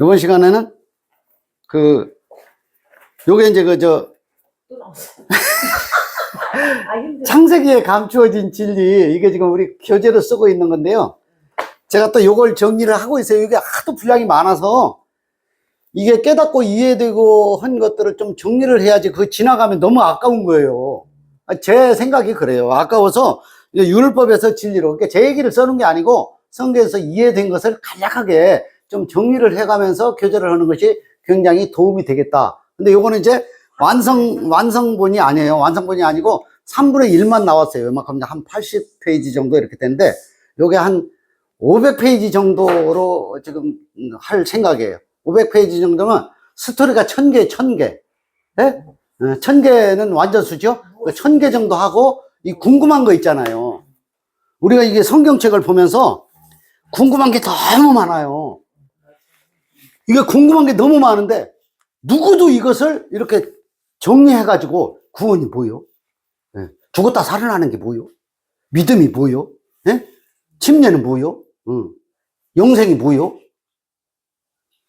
이번 시간에는 그 요게 이제 그저또 나왔어. 아. 창세기에 감추어진 진리 이게 지금 우리 교재로 쓰고 있는 건데요. 제가 또 요걸 정리를 하고 있어요. 이게 하도 분량이 많아서 이게 깨닫고 이해되고 한 것들을 좀 정리를 해야지 그 지나가면 너무 아까운 거예요. 아, 제 생각이 그래요. 아까워서 율법에서 진리로 그러니까 제 얘기를 써놓은 게 아니고 성경에서 이해된 것을 간략하게 좀 정리를 해가면서 교제를 하는 것이 굉장히 도움이 되겠다. 근데 요거는 이제 완성, 완성본이 아니에요. 완성본이 아니고 3분의 1만 나왔어요. 요만큼 한 80페이지 정도 이렇게 되는데 요게 한 500페이지 정도로 지금 할 생각이에요. 500페이지 정도면 스토리가 1000개, 1000개. 예? 1000개는 완전 수죠? 1000개 정도 하고 이 궁금한 거 있잖아요. 우리가 이게 성경책을 보면서 궁금한 게 너무 많아요. 이게 궁금한 게 너무 많은데 누구도 이것을 이렇게 정리해가지고 구원이 뭐요? 예. 죽었다 살아나는 게 뭐요? 믿음이 뭐요? 예? 침례는 뭐요? 응. 영생이 뭐요?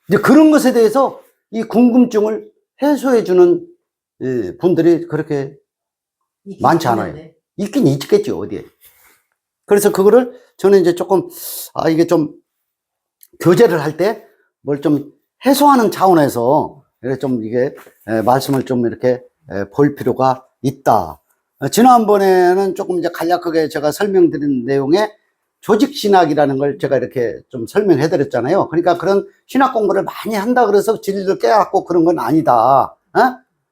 이제 그런 것에 대해서 이 궁금증을 해소해주는 예, 분들이 그렇게 많지 않아요. 있긴 있겠죠, 어디에. 그래서 그거를 저는 이제 조금, 아, 이게 좀 교제를 할 때 뭘 좀 해소하는 차원에서 이렇게 좀 이게 에, 말씀을 좀 이렇게 에, 볼 필요가 있다. 어, 지난번에는 조금 이제 간략하게 제가 설명드린 내용에 조직 신학이라는 걸 제가 이렇게 좀 설명해 드렸잖아요. 그러니까 그런 신학 공부를 많이 한다 그래서 진리를 깨닫고 그런 건 아니다. 어?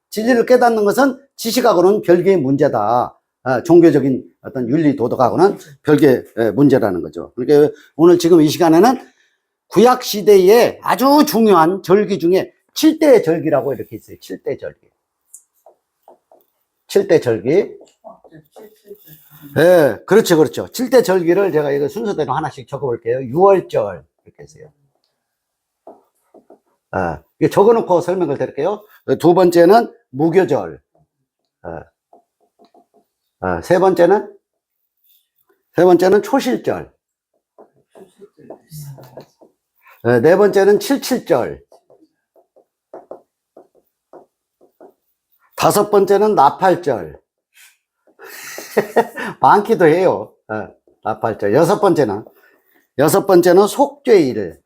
진리를 깨닫는 것은 지식하고는 별개의 문제다. 어, 종교적인 어떤 윤리 도덕하고는 별개의 에, 문제라는 거죠. 그러니까 오늘 지금 이 시간에는 구약 시대에 아주 중요한 절기 중에 7대 절기라고 이렇게 있어요. 7대 절기. 7대 절기. 예, 그렇죠, 그렇죠. 7대 절기를 제가 이거 순서대로 하나씩 적어볼게요. 6월절. 이렇게 해서요. 아, 이거 적어놓고 설명을 드릴게요. 두 번째는 무교절. 아, 아, 세 번째는? 세 번째는 초실절. 예, 네 번째는 칠칠절. 다섯 번째는 나팔절. 많기도 해요. 예, 나팔절. 여섯 번째는, 여섯 번째는 속죄일.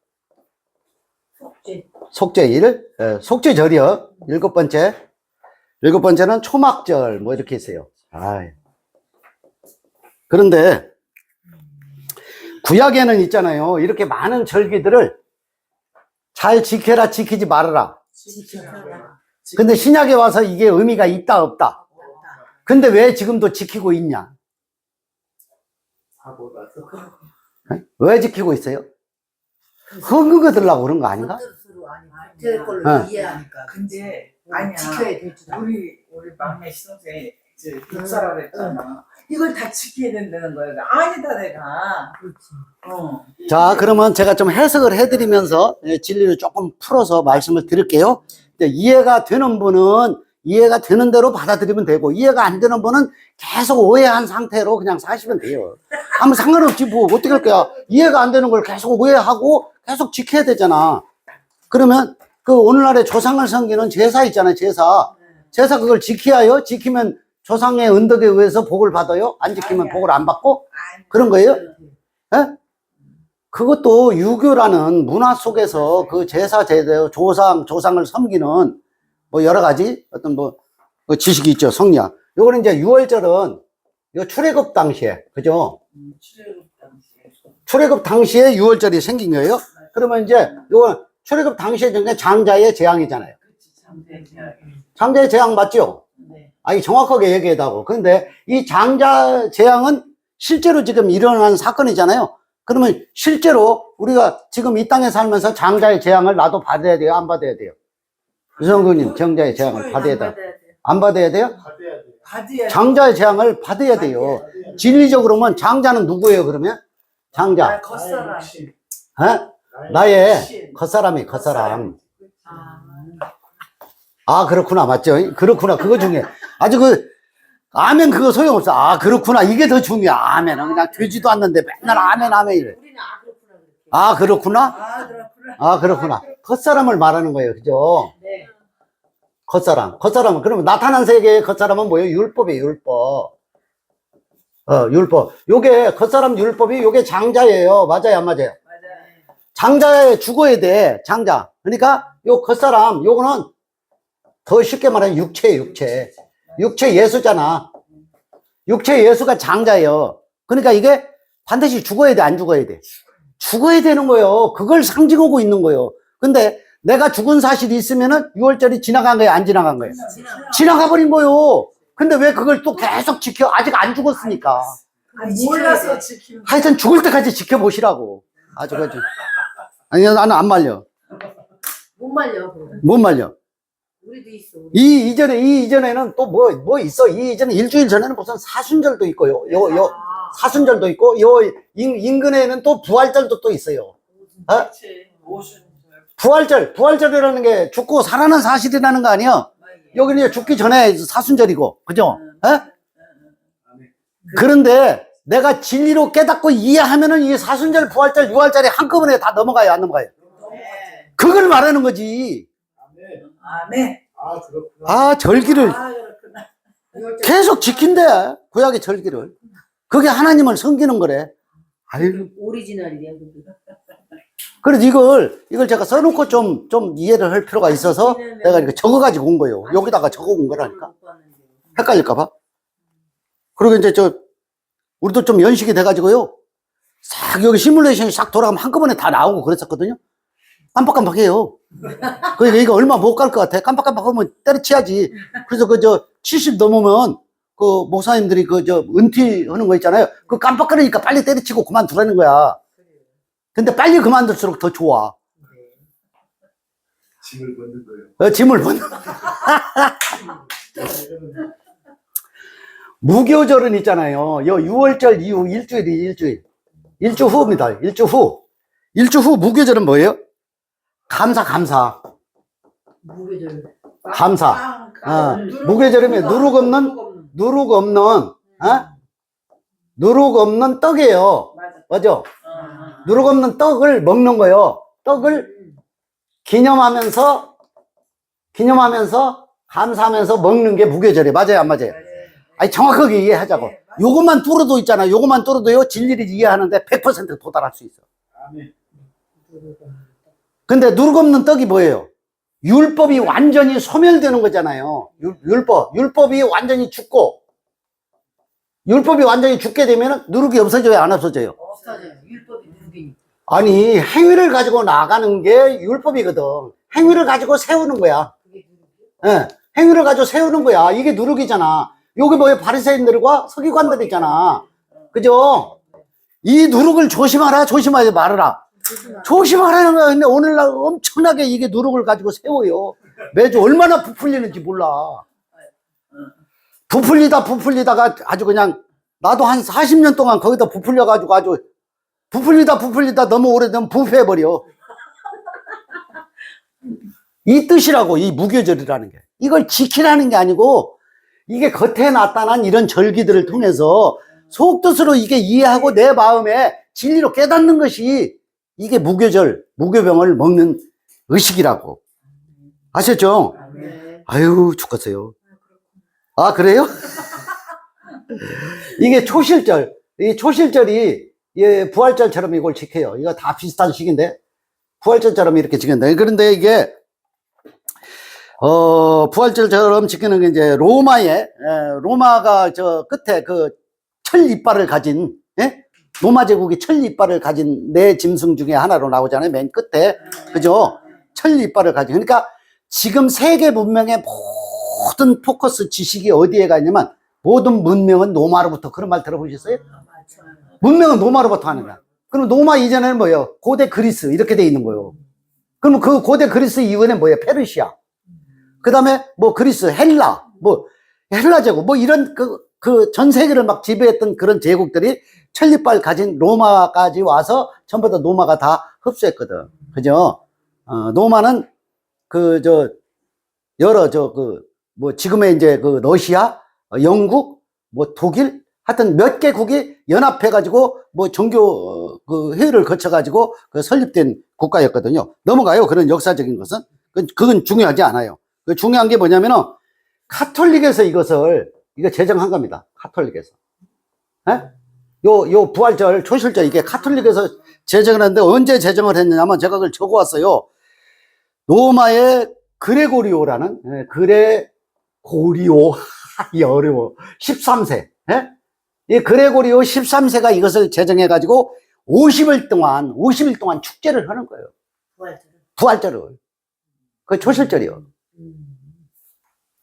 속죄. 속죄일, 예, 속죄절이요. 일곱 번째. 일곱 번째는 초막절, 뭐 이렇게 있어요. 아이. 그런데, 구약에는 있잖아요. 이렇게 많은 절기들을 잘 지켜라, 지키지 말아라. 지켜라. 근데 신약에 와서 이게 의미가 있다, 없다. 근데 왜 지금도 지키고 있냐? 왜 지키고 있어요? 흥흥 얻으려고 그런 거 아닌가? 제 걸로 어. 이해하니까 근데 아니야 지켜야. 우리 우리 막내 신혼생 이제 육사라 그랬잖아 이걸 다 지켜야 된다는 거야 아니다 내가 그렇지. 어 자, 그러면 제가 좀 해석을 해드리면서 예, 진리를 조금 풀어서 말씀을 드릴게요. 이해가 되는 분은 이해가 되는 대로 받아들이면 되고, 이해가 안 되는 분은 계속 오해한 상태로 그냥 사시면 돼요. 아무 상관없지, 뭐, 어떻게 할 거야. 이해가 안 되는 걸 계속 오해하고 계속 지켜야 되잖아. 그러면 그 오늘날의 조상을 섬기는 제사 있잖아요, 제사. 제사 그걸 지켜야요? 지키면 조상의 은덕에 의해서 복을 받아요? 안 지키면 아니야. 복을 안 받고? 아니, 그런 거예요? 예? 그것도 유교라는 문화 속에서 그 제사 제대로 조상 조상을 섬기는 뭐 여러 가지 어떤 뭐그 지식이 있죠 성리학. 요거는 이제 6월절은 이거 출애굽 당시에 그죠? 음, 출애굽 당시에 출애굽 당시에 6월절이 생긴 거예요. 그러면 이제 요거 출애굽 당시에 장자의 재앙이잖아요. 장자의 재앙 맞죠? 네. 아니 정확하게 얘기해다고. 그런데 이 장자 재앙은 실제로 지금 일어난 사건이잖아요. 그러면 실제로 우리가 지금 이 땅에 살면서 장자의 재앙을 나도 받아야 돼요? 안 받아야 돼요? 유성근님 장자의 재앙을 받아야 돼요? 안 받아야 돼요? 받아야 장자의 재앙을 받아야 돼요. 진리적으로면 장자는 누구예요 그러면? 장자. 나 겉사람 어? 나의 겉사람이 겉사람. 아, 아 그렇구나 맞죠? 그렇구나 그거 중에 아주 그 아멘 그거 소용없어. 아 그렇구나 이게 더 중요해. 아멘은 그냥 되지도 않는데 맨날 아멘 아멘 이래. 우리는 아 그렇구나 그렇게. 아 그렇구나? 아 그렇구나 아, 그렇구나. 겉사람을 말하는 거예요. 그죠? 네. 겉사람. 겉사람은, 그러면 나타난 세계의 겉사람은 뭐예요? 율법이에요, 율법. 어, 율법. 요게, 겉사람 율법이 요게 장자예요. 맞아요, 안 맞아요? 맞아요. 장자에 죽어야 돼, 장자. 그러니까 요 겉사람, 요거는 더 쉽게 말하면 육체, 육체. 육체 예수잖아. 육체 예수가 장자예요. 그러니까 이게 반드시 죽어야 돼, 안 죽어야 돼? 죽어야 되는 거예요. 그걸 상징하고 있는 거예요. 근데 내가 죽은 사실이 있으면은 6월절이 지나간 거예요, 안 지나간 거예요? 지나가 버린 거예요. 근데 왜 그걸 또 계속 지켜? 아직 안 죽었으니까. 아니, 몰라서. 지키는 하여튼 죽을 때까지 지켜보시라고. 아주, 아주. 아니, 나는 안 말려. 못 말려. 못 말려. 이 이전에, 이 이전에는 또 뭐, 뭐 있어. 이 이전에 일주일 전에는 무슨 사순절도 있고, 요, 요, 요, 아, 사순절도 있고, 요 인, 인근에는 또 부활절도 또 있어요. 어? 부활절, 부활절이라는 게 죽고 살아난 사실이라는 거 아니야? 여기는 이제 죽기 전에 사순절이고, 그죠? 어? 그런데 내가 진리로 깨닫고 이해하면은 이 사순절, 부활절, 유활절이 한꺼번에 다 넘어가요, 안 넘어가요? 네. 그걸 말하는 거지. 아멘. 아, 그렇구나. 아, 절기를 아 그렇구나. 계속 지킨대. 구약의 절기를. 그게 하나님을 섬기는 거래. 아유. 오리지널이야. 그래서 이걸, 이걸 제가 써놓고 좀, 좀 이해를 할 필요가 있어서 내가 이렇게 적어가지고 온 거예요. 여기다가 적어 온 거라니까. 헷갈릴까봐. 그리고 이제 저, 우리도 좀 연식이 돼가지고요. 싹 여기 시뮬레이션이 싹 돌아가면 한꺼번에 다 나오고 그랬었거든요. 깜빡깜빡해요. 그러니까 이거 얼마 못 갈 것 같아. 깜빡깜빡하면 때려치야지. 그래서 그 저 70 넘으면 그 목사님들이 그 저 은퇴하는 거 있잖아요. 그 깜빡거리니까 빨리 때려치고 그만두라는 거야. 근데 빨리 그만둘수록 더 좋아. 짐을 벗는 거예요. 어, 짐을 벗는. 무교절은 있잖아요. 요 6월절 이후 일주일이 일주일. 일주 후입니다. 일주 후. 일주 후 무교절은 뭐예요? 감사, 감사. 무교절. 감사. 빵, 어, 누룩, 무교절이면 누룩 없는, 누룩 없는. 누룩 없는, 어? 누룩 없는 떡이에요. 맞아. 맞죠? 어. 누룩 없는 떡을 먹는 거예요. 떡을 기념하면서, 기념하면서, 감사하면서 먹는 게 무교절이에요. 맞아요? 안 맞아요? 아니, 정확하게 이해하자고. 네, 맞아요. 요것만 뚫어도 있잖아. 요것만 뚫어도요, 진리를 이해하는데 100% 도달할 수 있어. 아멘. 근데 누룩 없는 떡이 뭐예요? 율법이 완전히 소멸되는 거잖아요. 율, 율법. 율법이 완전히 죽고, 율법이 완전히 죽게 되면 누룩이 없어져요? 안 없어져요? 없어져요. 율법이 누룩이니까. 아니, 행위를 가지고 나가는 게 율법이거든. 행위를 가지고 세우는 거야. 그게? 예, 행위를 가지고 세우는 거야. 이게 누룩이잖아. 여기 뭐예요? 바리새인들과 서기관들 있잖아. 그죠? 이 누룩을 조심하라, 조심하지 말아라. 조심하라는 거야. 근데 오늘날 엄청나게 이게 누룩을 가지고 세워요. 매주 얼마나 부풀리는지 몰라. 부풀리다 부풀리다가 아주 그냥 나도 한 40년 동안 거기다 부풀려가지고 아주 부풀리다 부풀리다 너무 오래되면 부패해버려. 이 뜻이라고, 이 무교절이라는 게. 이걸 지키라는 게 아니고, 이게 겉에 나타난 이런 절기들을 통해서 속뜻으로 이게 이해하고 내 마음에 진리로 깨닫는 것이 이게 무교절, 무교병을 먹는 의식이라고. 아셨죠? 네. 아유, 죽겠어요. 아, 그래요? 이게 초실절, 이 초실절이 예, 부활절처럼 이걸 지켜요. 이거 다 비슷한 식인데, 부활절처럼 이렇게 지킨다. 그런데 이게, 어, 부활절처럼 지키는 게 이제 로마에, 예, 로마가 저 끝에 그 철 이빨을 가진, 예? 로마 제국이 철 이빨을 가진 네 짐승 중에 하나로 나오잖아요. 맨 끝에. 그죠? 철 이빨을 가진. 그러니까 지금 세계 문명의 모든 포커스 지식이 어디에 가 있냐면 모든 문명은 노마로부터 그런 말 들어보셨어요? 문명은 노마로부터 하는 거야. 그럼 노마 이전에는 뭐예요? 고대 그리스 이렇게 돼 있는 거예요. 그러면 그 고대 그리스 이후에는 뭐예요? 페르시아. 그 다음에 뭐 그리스, 헬라, 뭐 헬라 제국, 뭐 이런 그 그 전 세계를 막 지배했던 그런 제국들이 천리빨 가진 로마까지 와서 전부 다 노마가 다 흡수했거든. 그죠? 어, 노마는 그 저 여러 저 그 뭐 지금의 이제 그 러시아, 어, 영국, 뭐 독일, 하여튼 몇 개국이 연합해가지고 뭐 종교 어, 그 회의를 거쳐가지고 그 설립된 국가였거든요. 넘어가요. 그런 역사적인 것은. 그건, 그건 중요하지 않아요. 그 중요한 게 뭐냐면은 카톨릭에서 이것을 이거 제정한 겁니다. 카톨릭에서. 예? 요, 요 부활절, 초실절 이게 카톨릭에서 제정을 했는데 언제 제정을 했느냐면 제가 그걸 적어 왔어요. 로마의 그레고리오라는, 예, 그레고리오. 이 어려워. 13세. 예? 이 그레고리오 13세가 이것을 제정해가지고 50일 동안, 50일 동안 축제를 하는 거예요. 부활절은. 부활절을. 그 초실절이요. 음.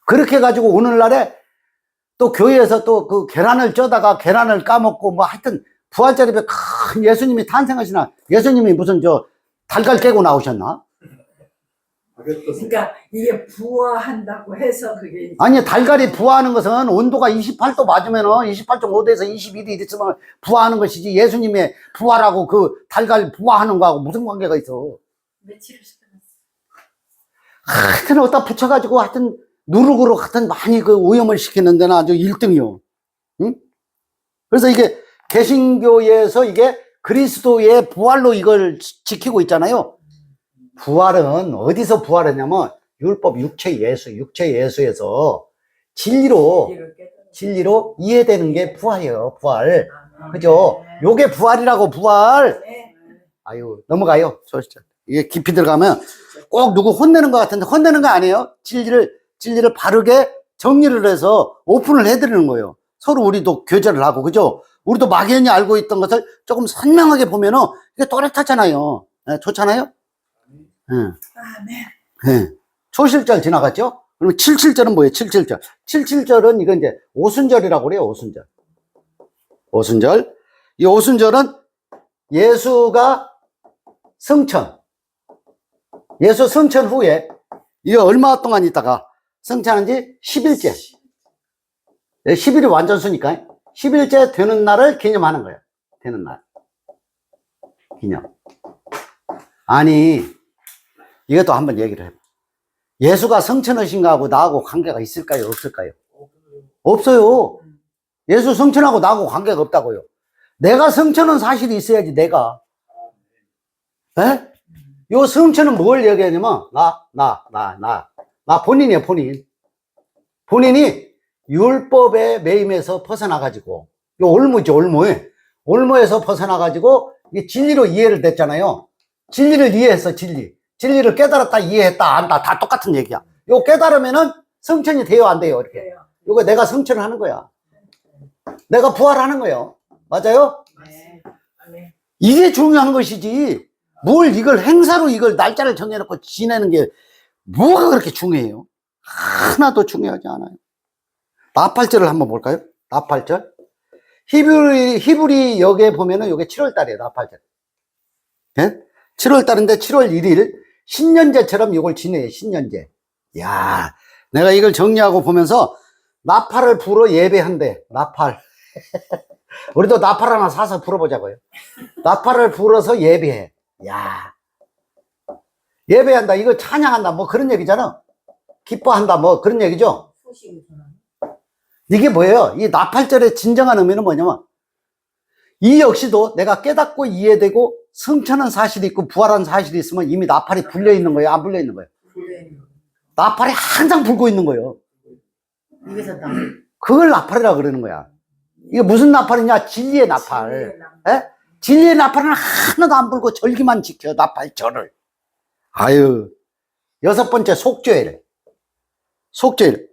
그렇게 해가지고 오늘날에 또 교회에서 또 그 계란을 쪄다가 계란을 까먹고 뭐 하여튼 부활절에 큰 예수님이 탄생하시나 예수님이 무슨 저 달걀 깨고 나오셨나? 그러니까 이게 부화한다고 해서 그게 아니 달걀이 부화하는 것은 온도가 28도 맞으면은 28.5도에서 21이 있으면 부화하는 것이지 예수님의 부활하고 그 달걀 부화하는 거하고 무슨 관계가 있어? 며칠을 시켜놨어. 하여튼 어디다 붙여가지고 하여튼 누룩으로 하여튼 많이 그 오염을 시키는 데는 아주 1등이요. 응? 그래서 이게 개신교에서 이게 그리스도의 부활로 이걸 지- 지키고 있잖아요. 부활은 어디서 부활했냐면 율법 육체 예수, 육체 예수에서 진리로. 진리로 이해되는 게 부활이에요, 부활. 아, 그죠? 네. 요게 부활이라고, 부활. 네. 아유, 넘어가요. 이게 깊이 들어가면 꼭 누구 혼내는 것 같은데 혼내는 거 아니에요. 진리를, 진리를 바르게 정리를 해서 오픈을 해드리는 거예요. 서로 우리도 교제를 하고, 그죠? 우리도 막연히 알고 있던 것을 조금 선명하게 보면은 이게 또렷하잖아요. 예, 좋잖아요? 예, 아멘. 예. 초실절 지나갔죠? 그러면 77절은 뭐예요? 77절. 77절은 이건 이제 오순절이라고 그래요, 오순절. 오순절. 이 오순절은 예수가 승천. 예수 승천 후에 이게 얼마 동안 있다가 승천한 지 10일째. 10일이 완전수니까 10일째 되는 날을 기념하는 거예요. 되는 날. 기념. 아니, 이것도 한번 얘기를 해봐. 예수가 성천하신가 하고 나하고 관계가 있을까요? 없을까요? 없어요. 예수 성천하고 나하고 관계가 없다고요. 내가 성천은 사실이 있어야지, 내가. 에? 요 성천은 뭘 얘기하냐면, 나, 나, 나, 나. 나 본인이에요, 본인. 본인이 율법의 매임에서 벗어나가지고, 요 올무죠, 올무에. 올무에서 벗어나가지고, 이게 진리로 이해를 됐잖아요. 진리를 이해했어, 진리. 진리를 깨달았다, 이해했다, 안다. 다 똑같은 얘기야. 요 깨달으면은 성천이 돼요, 안 돼요, 이렇게. 요거 내가 성천을 하는 거야. 내가 부활하는 거예요. 맞아요? 네. 이게 중요한 것이지. 뭘 이걸 행사로 이걸 날짜를 정해놓고 지내는 게 뭐가 그렇게 중요해요? 하나도 중요하지 않아요. 나팔절을 한번 볼까요? 나팔절. 히브리, 히브리 역에 보면은 요게 7월 달이에요, 나팔절. 예? 7월 달인데 7월 1일 신년제처럼 이걸 지내요, 신년제. 야 내가 이걸 정리하고 보면서 나팔을 불어 예배한대, 나팔. 우리도 나팔 하나 사서 불어보자고요. 나팔을 불어서 예배해. 야 예배한다, 이거 찬양한다, 뭐 그런 얘기잖아. 기뻐한다, 뭐 그런 얘기죠. 이게 뭐예요? 이 나팔절의 진정한 의미는 뭐냐면, 이 역시도 내가 깨닫고 이해되고 성천한 사실이 있고 부활한 사실이 있으면 이미 나팔이 불려 있는 거예요? 안 불려 있는 거예요? 나팔이 항상 불고 있는 거예요. 그걸 나팔이라 그러는 거야. 이게 무슨 나팔이냐? 진리의 나팔. 에? 진리의 나팔은 하나도 안 불고 절기만 지켜, 나팔절을. 아유. 여섯 번째, 속죄일. 속죄일.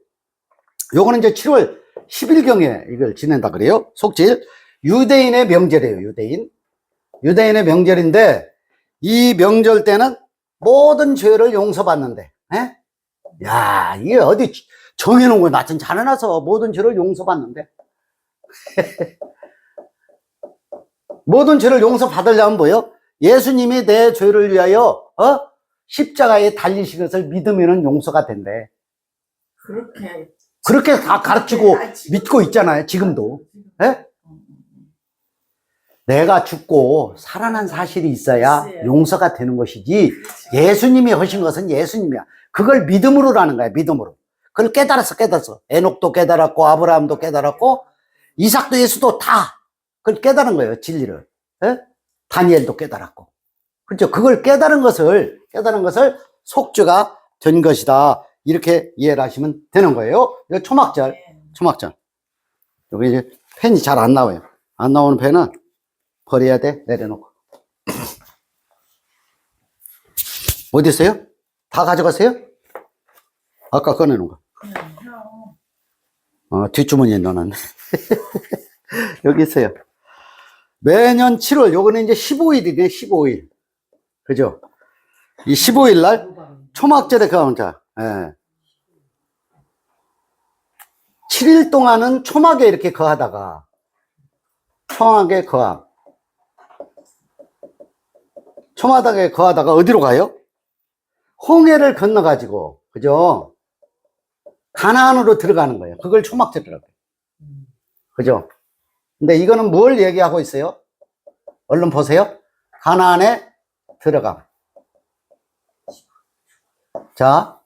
요거는 이제 7월 10일경에 이걸 지낸다 그래요. 속죄일. 유대인의 명절이에요, 유대인. 유대인의 명절인데, 이 명절 때는 모든 죄를 용서받는데, 에? 야, 이게 어디 정해놓은 거야. 나좀 잘해놔서 모든 죄를 용서받는데. 모든 죄를 용서받으려면 뭐요? 예수님이 내 죄를 위하여, 어? 십자가에 달리신 것을 믿으면 용서가 된대. 그렇게 그렇게 다 가르치고 믿고 있잖아요, 지금도. 예? 내가 죽고 살아난 사실이 있어야. 용서가 되는 것이지, 예수님이 하신 것은 예수님이야. 그걸 믿음으로라는 거야, 믿음으로. 그걸 깨달았어, 깨달았어. 에녹도 깨달았고, 아브라함도 깨달았고, 이삭도 예수도 다 그걸 깨달은 거예요, 진리를. 예? 다니엘도 깨달았고. 그렇죠. 그걸 깨달은 것을, 깨달은 것을 속주가 된 것이다. 이렇게 이해를 하시면 되는 거예요. 이거 초막절, 네. 초막절. 여기 이제 펜이 잘 안 나와요. 안 나오는 펜은 버려야 돼. 내려놓고. 어디 있어요? 다 가져가세요? 아까 꺼내놓은 거. 어, 뒷주머니에 넣어놨네. 여기 있어요. 매년 7월, 요거는 이제 15일이네, 15일. 그죠? 이 15일 날 초막절에 가면 자, 예. 7일 동안은 초막에 이렇게 거하다가, 초막에 거함. 초막에 거하다가 어디로 가요? 홍해를 건너 가지고, 그죠? 가나안으로 들어가는 거예요. 그걸 초막절이라고. 그죠? 근데 이거는 뭘 얘기하고 있어요? 얼른 보세요. 가나안에 들어감. 자,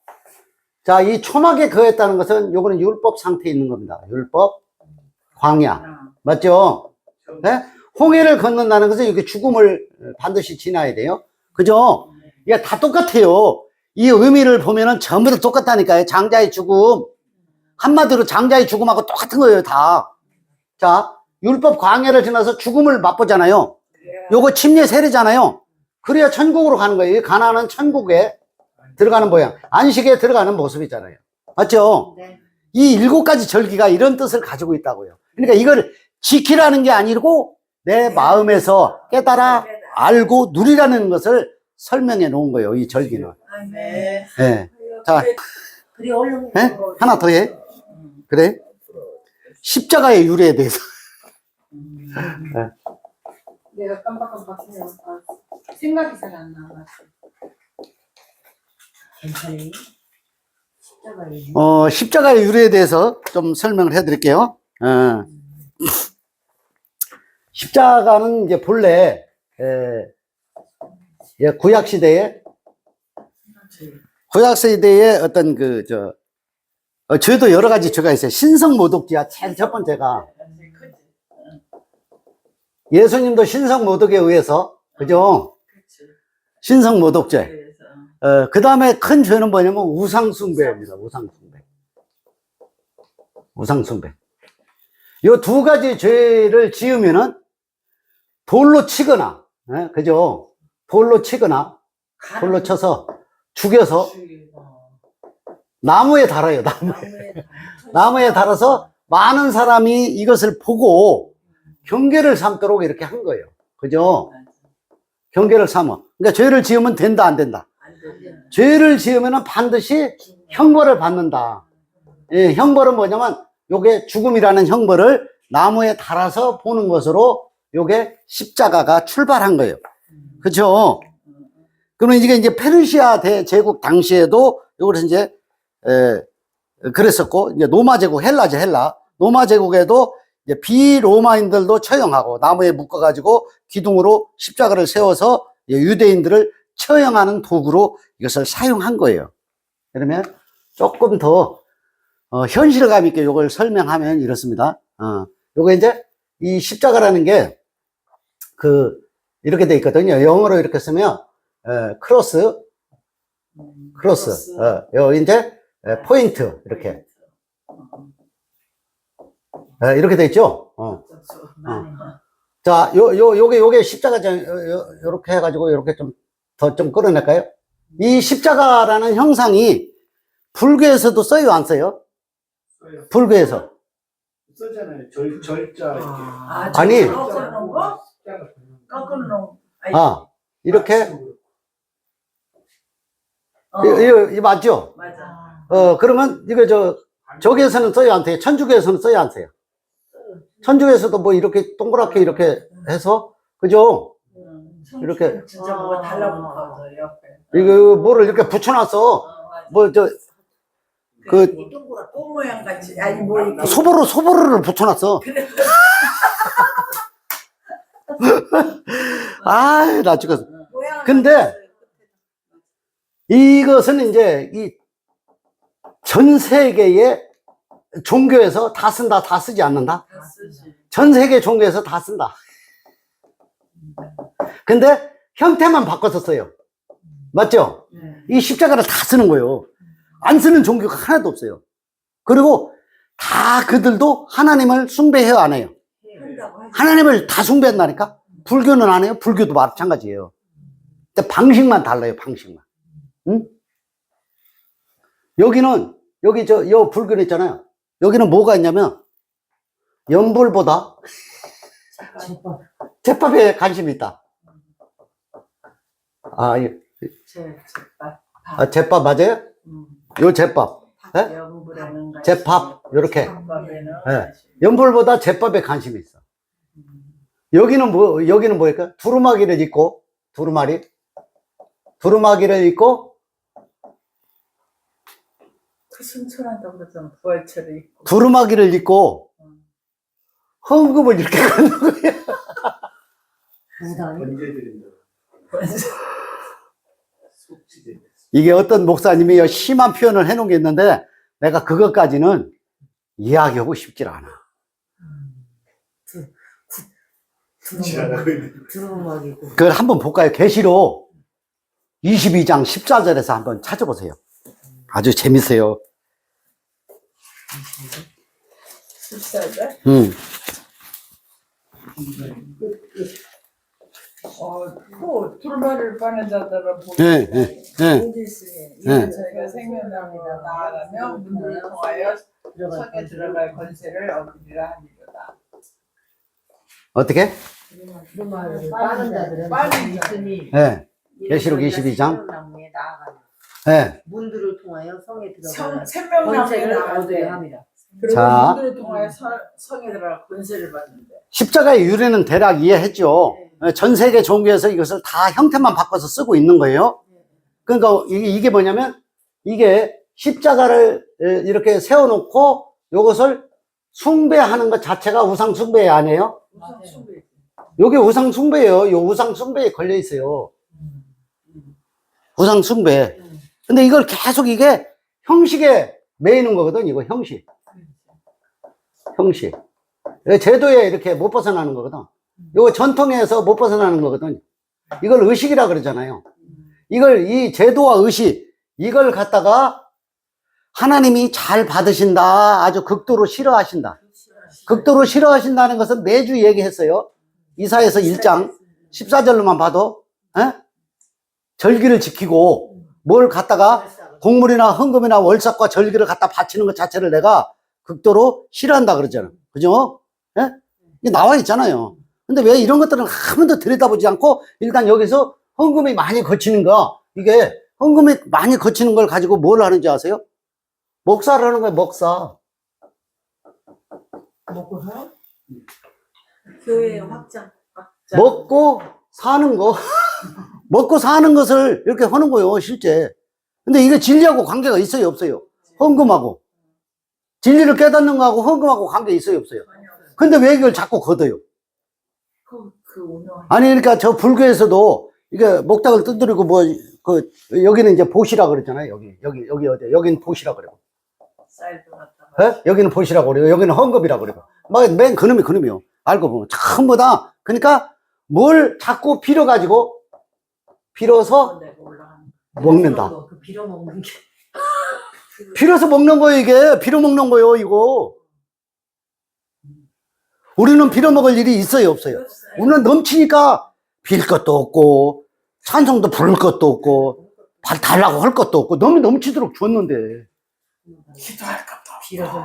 자, 이 초막에 거했다는 것은 요거는 율법 상태에 있는 겁니다. 율법, 광야. 맞죠? 예? 홍해를 건넌다는 것은 이게 죽음을 반드시 지나야 돼요. 그죠? 이게 다 똑같아요. 이 의미를 보면은 전부 다 똑같다니까요. 장자의 죽음. 한마디로 장자의 죽음하고 똑같은 거예요, 다. 자, 율법 광야를 지나서 죽음을 맛보잖아요. 요거 침례 세례잖아요. 그래야 천국으로 가는 거예요. 가나안은 천국에 들어가는 모양. 안식에 들어가는 모습이잖아요. 맞죠? 네. 이 일곱 가지 절기가 이런 뜻을 가지고 있다고요. 그러니까 이걸 지키라는 게 아니고 내 마음에서 깨달아 알고 누리라는 것을 설명해 놓은 거예요. 이 절기는. 네. 예. 자, 그래 얼른 예? 하나 더 해. 그래? 십자가의 유래에 대해서. 내가 깜빡깜빡. 아, 생각이 잘 안 나. 괜찮니? 십자가에 어, 십자가의 유래에 대해서 좀 설명을 해 드릴게요. 어. 십자가는 이제 본래, 에, 예, 구약 시대에, 구약 시대에 어떤 그, 저, 어, 죄도 여러 가지 죄가 있어요. 신성 모독죄야, 제일 첫 번째가. 예수님도 신성 모독에 의해서, 그죠? 신성모독죄. 어, 그 다음에 큰 죄는 뭐냐면 우상숭배입니다. 우상숭배. 우상숭배. 요 두 가지 죄를 지으면은 돌로 치거나, 예, 그죠? 돌로 치거나, 돌로 쳐서 죽여서 나무에 달아요, 나무. 나무에 달아서 많은 사람이 이것을 보고 경계를 삼도록 이렇게 한 거예요. 그죠? 경계를 삼어. 그러니까 죄를 지으면 된다, 안 된다. 죄를 지으면 반드시 형벌을 받는다. 예, 형벌은 뭐냐면 요게 죽음이라는 형벌을 나무에 달아서 보는 것으로 요게 십자가가 출발한 거예요. 그렇죠? 그러면 이게 이제 페르시아 대제국 당시에도 요걸 이제 에, 그랬었고 이제 로마 제국 헬라제 헬라 로마 제국에도 비로마인들도 처형하고 나무에 묶어 가지고 기둥으로 십자가를 세워서 유대인들을 처형하는 도구로 이것을 사용한 거예요. 그러면 조금 더 어, 현실감 있게 이걸 설명하면 이렇습니다. 어, 요거 이제 이 십자가라는 게 그 이렇게 돼 있거든요. 영어로 이렇게 쓰면 에, 크로스, 크로스, 어, 요 이제 에, 포인트 이렇게 에, 이렇게 돼 있죠. 어. 자, 요, 요, 요게, 요게 십자가, 요, 요, 요렇게 해가지고, 요렇게 좀, 더 좀 끌어낼까요? 이 십자가라는 형상이 불교에서도 써요, 안 써요? 불교에서. 쓰잖아요. 절, 절자 이렇게. 아, 아니. 거? 아니, 아, 이렇게, 어, 이, 이, 이 맞죠? 맞아. 어, 그러면, 이거 저, 저기에서는 써요, 안 써요? 천주교에서는 써요, 안 써요? 천주교에서도 뭐 이렇게 동그랗게 이렇게 해서, 그죠? 이렇게. 진짜 뭐가 달라붙어서 옆에. 이거 뭐를 이렇게 붙여놨어. 뭐, 저, 그, 동그랗 꽃 모양 같이 아니 뭐 이렇게 소보로, 소보로를 붙여놨어. 아, 나 죽었어. 모양 근데 이것은 이제 이 전 세계에 종교에서 다 쓴다, 다 쓰지 않는다? 다 쓰지. 전 세계 종교에서 다 쓴다. 근데 형태만 바꿔서 써요. 맞죠? 네. 이 십자가를 다 쓰는 거예요. 안 쓰는 종교가 하나도 없어요. 그리고 다 그들도 하나님을 숭배해요, 안 해요? 하나님을 다 숭배한다니까? 불교는 안 해요? 불교도 마찬가지예요. 근데 방식만 달라요, 방식만. 응? 여기는, 여기 저, 요 불교는 있잖아요. 여기는 뭐가 있냐면, 연불보다 제법에 관심이 있다. 아, 예. 제 제밥. 아, 제법 맞아요? 음. 요 제법. 예? 연불에는 관심. 제밥, 요렇게. 밥에는 예. 관심. 연불보다 제법에 관심이 있어. 여기는 뭐, 여기는 뭐일까? 두루마기를 입고, 두루마리. 두루마기를 입고, 그 순천한다고 그러잖아. 부활체를 입고. 두루마기를 입고, 헌금을 이렇게 걷는 거야. 번제드린다. 이게 어떤 목사님이 심한 표현을 해놓은 게 있는데, 내가 그것까지는 이야기하고 싶질 않아. 지랄하고 있는. 두루마기고. 그걸 한번 볼까요? 계시록 22장 14절에서 한번 찾아보세요. 아주 재밌어요. 실사자. 또 두루마리를 빠는 자들은 보고 예, 예, 예. 인질스에 예. 이는 저희가 생명나무라 나아가며 문들을 통하여 성에 들어갈 권세를 얻으리라 하니로다. 어떻게? 빠는 자들은 빠는 있으니 예, 계시록 22장. 나무에 나아가는 예. 문들을 통하여 성에 성 들어가는 권세를 얻어야 합니다. 그리고 자. 문들을 통하여 서, 성에 들어갈 권세를 받는데 십자가의 유래는 대략 이해했죠. 예, 전 세계 종교에서 이것을 다 형태만 바꿔서 쓰고 있는 거예요. 그러니까 이게, 이게 뭐냐면 이게 십자가를 에, 이렇게 세워놓고 이것을 숭배하는 것 자체가 우상 숭배 아니에요? 우상 숭배. 요게 우상 숭배예요. 요 우상 숭배에 걸려 있어요. 우상 숭배. 근데 이걸 계속 이게 형식에 매이는 거거든. 이거 형식. 형식. 제도에 이렇게 못 벗어나는 거거든. 이거 전통에서 못 벗어나는 거거든. 이걸 의식이라 그러잖아요. 이걸 이 제도와 의식 이걸 갖다가 하나님이 잘 받으신다. 아주 극도로 싫어하신다. 극도로 싫어하신다는 것은 매주 얘기했어요. 이사에서 1장 14절로만 봐도 에? 절기를 지키고 뭘 갖다가 곡물이나 헌금이나 월삭과 절기를 갖다 바치는 것 자체를 내가 극도로 싫어한다 그러잖아. 그죠? 예? 이게 나와 있잖아요. 근데 왜 이런 것들은 한 번도 들여다보지 않고 일단 여기서 헌금이 많이 거치는 거 이게 헌금이 많이 거치는 걸 가지고 뭘 하는지 아세요? 목사를 하는 거예요, 목사. 먹고 서 교회 확장. 먹고 사는 거. 먹고 사는 것을 이렇게 하는 거예요, 실제. 근데 이게 진리하고 관계가 있어요, 없어요? 헌금하고. 진리를 깨닫는 거하고 헌금하고 관계 있어요, 없어요? 근데 왜 이걸 자꾸 걷어요? 그. 아니, 그러니까 저 불교에서도 이게 목탁을 두드리고 뭐, 그, 여기는 이제 보시라 그랬잖아요, 여기. 여기, 여기 어디, 여기는 보시라 그래요. 예? 여기는 보시라고 그래요. 여기는 헌금이라고 그래요. 막, 맨 그놈이 그놈이요. 알고 보면. 전부 다. 그러니까 뭘 자꾸 빌어 가지고, 빌어서 내가 올라가는. 먹는다. 그 빌어 먹는 게 빌어서 먹는 거예요, 이게. 빌어 먹는 거예요, 이거. 우리는 빌어 먹을 일이 있어요, 없어요? 우리는 넘치니까 빌 것도 없고, 찬송도 부를 것도 없고, 발 달라고 할 것도 없고, 너무 넘치도록 줬는데. 기도할까 봐. 빌어서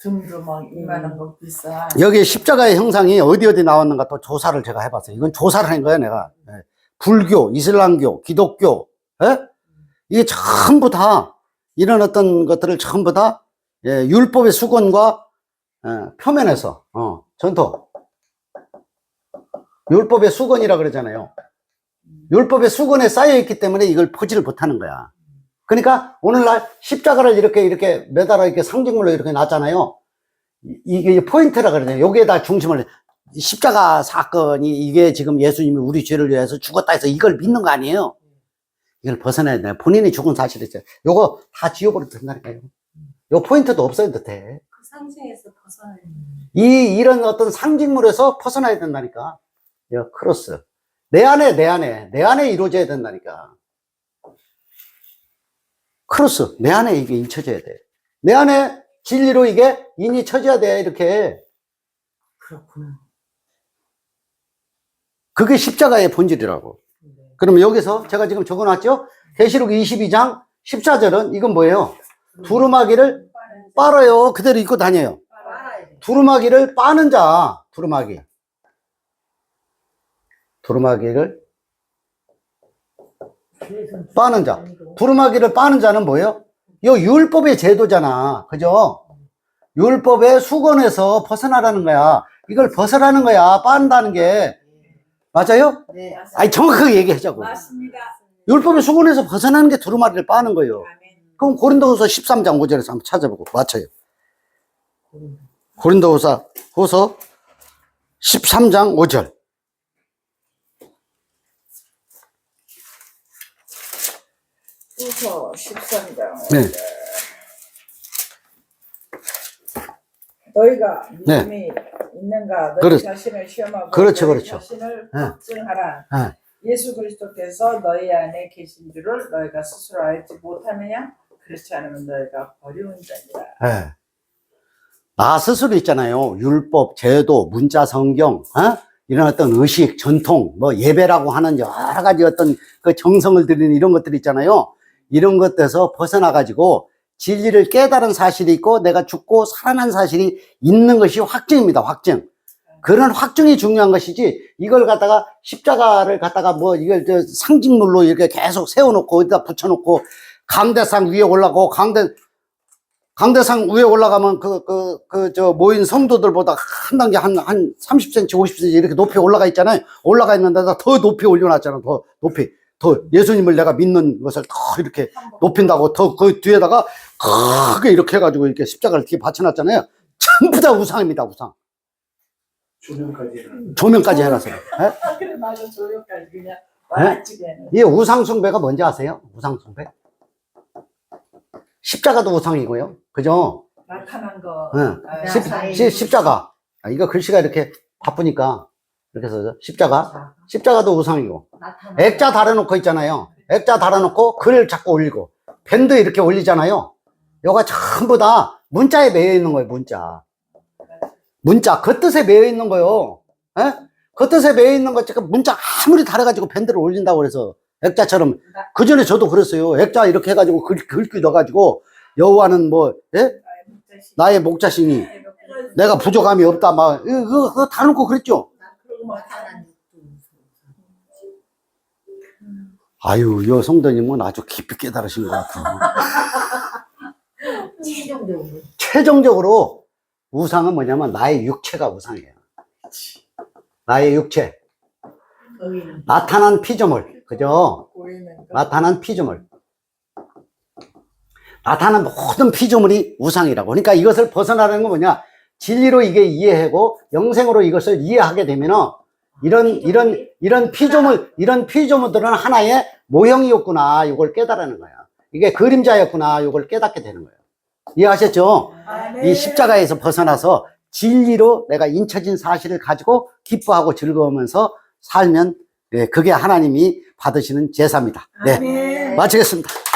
등도 막 이만한 거 비싸. 여기 십자가의 형상이 어디 어디 나왔는가 또 조사를 제가 해봤어요. 이건 조사를 한 거예요, 내가. 예. 불교, 이슬람교, 기독교, 예? 이게 전부 다 이런 어떤 것들을 전부 다 예, 율법의 수건과 예, 표면에서 어, 전통 율법의 수건이라 그러잖아요. 율법의 수건에 쌓여 있기 때문에 이걸 포지를 못하는 거야. 그러니까 오늘날 십자가를 이렇게 이렇게 매달아 이렇게 상징물로 이렇게 놨잖아요. 이- 이게 포인트라 그러잖아요. 여기에다 중심을 십자가 사건이 이게 지금 예수님이 우리 죄를 위해서 죽었다 해서 이걸 믿는 거 아니에요. 이걸 벗어나야 돼. 본인이 죽은 사실이죠. 요거 다 지워버려도 된다니까요. 요 포인트도 없어도 돼. 그 상징에서 벗어나야 돼. 이, 이런 어떤 상징물에서 벗어나야 된다니까. 요 크로스. 내 안에, 내 안에, 내 안에 이루어져야 된다니까. 크로스. 내 안에 이게 인쳐져야 돼. 내 안에 진리로 이게 인이 쳐져야 돼. 이렇게. 그렇구나. 그게 십자가의 본질이라고. 그러면 여기서 제가 지금 적어놨죠? 계시록 22장 14절은 이건 뭐예요? 두루마기를 빨아요. 그대로 입고 다녀요. 두루마기를 빠는 자, 두루마기. 두루마기를 빠는 자. 두루마기를 빠는 자는 뭐예요? 요 율법의 제도잖아. 그죠? 율법의 수건에서 벗어나라는 거야. 이걸 벗어나는 거야. 빤다는 게. 맞아요? 네. 아니, 정확하게 얘기하자고. 맞습니다. 율법의 수건에서 벗어나는 게 두루마기를 빠는 거예요. 그럼 고린도후서 13장 5절에서 한번 찾아보고 맞춰요. 고린도후서 후서 13장 5절. 후서 13장. 네. 너희가 네. 믿음이 있는가? 너희 그렇- 자신을 시험하고 그렇죠, 너희 그렇죠. 자신을 네. 확증하라. 네. 예수 그리스도께서 너희 안에 계신 줄을 너희가 스스로 알지 못하느냐? 그렇지 않으면 너희가 버리운 자니라. 예. 나 스스로 있잖아요. 율법, 제도, 문자 성경, 어? 이런 어떤 의식, 전통, 뭐 예배라고 하는 여러 가지 어떤 그 정성을 들이는 이런 것들 있잖아요. 이런 것들에서 벗어나가지고 진리를 깨달은 사실이 있고 내가 죽고 살아난 사실이 있는 것이 확증입니다. 확증. 그런 확증이 중요한 것이지 이걸 갖다가 십자가를 갖다가 뭐 이걸 저 상징물로 이렇게 계속 세워놓고 어디다 붙여놓고 강대상 위에 올라가고 강대 강대상 위에 올라가면 그, 그, 그, 저, 모인 성도들보다 한 단계 한, 한 30cm, 50cm 이렇게 높이 올라가 있잖아요. 올라가 있는 데다 더 높이 올려놨잖아. 더 높이. 더 예수님을 내가 믿는 것을 더 이렇게 높인다고 더 그 뒤에다가 크게 이렇게 해가지고 이렇게 십자가를 뒤에 받쳐놨잖아요. 전부 다 우상입니다, 우상. 조명까지 해놨 조명까지 해놔서. 예? 그래 맞아 조용까지 그냥 네? 완치되는. 이 우상숭배가 뭔지 아세요? 우상숭배? 십자가도 우상이고요. 그죠? 나타난 거. 응. 아, 십. 시- 십자가. 아, 이거 글씨가 이렇게 바쁘니까. 이렇게 써서 십자가. 십자가도 우상이고. 액자 달아놓고 있잖아요. 액자 달아놓고 글을 자꾸 올리고. 밴드 이렇게 올리잖아요. 요가 전부 다 문자에 매여 있는 거예요, 문자. 문자, 그 뜻에 매여 있는 거요. 예? 그 뜻에 매여 있는 거, 지금 문자 아무리 달아가지고 밴드를 올린다고 그래서 액자처럼. 그 전에 저도 그랬어요. 액자 이렇게 해가지고 글, 글귀 넣어가지고 여호와는 뭐, 예? 나의 목자신이 내가 부족함이 없다. 막, 그거, 그거 다 놓고 그랬죠. 나타난 아유, 여 성도님은 아주 깊이 깨달으신 것 같아요. 최종적으로. 최종적으로 우상은 뭐냐면 나의 육체가 우상이에요. 나의 육체. 나타난 피조물. 그죠? 나타난 피조물. 나타난 모든 피조물이 우상이라고. 그러니까 이것을 벗어나는 건 뭐냐? 진리로 이게 이해하고 영생으로 이것을 이해하게 되면은 이런 이런 이런 피조물 이런 피조물들은 하나의 모형이었구나. 이걸 깨달는 거야. 이게 그림자였구나. 이걸 깨닫게 되는 거예요. 이해하셨죠? 아멘. 이 십자가에서 벗어나서 진리로 내가 인쳐진 사실을 가지고 기뻐하고 즐거우면서 살면 예, 그게 하나님이 받으시는 제사입니다. 네, 아멘. 마치겠습니다.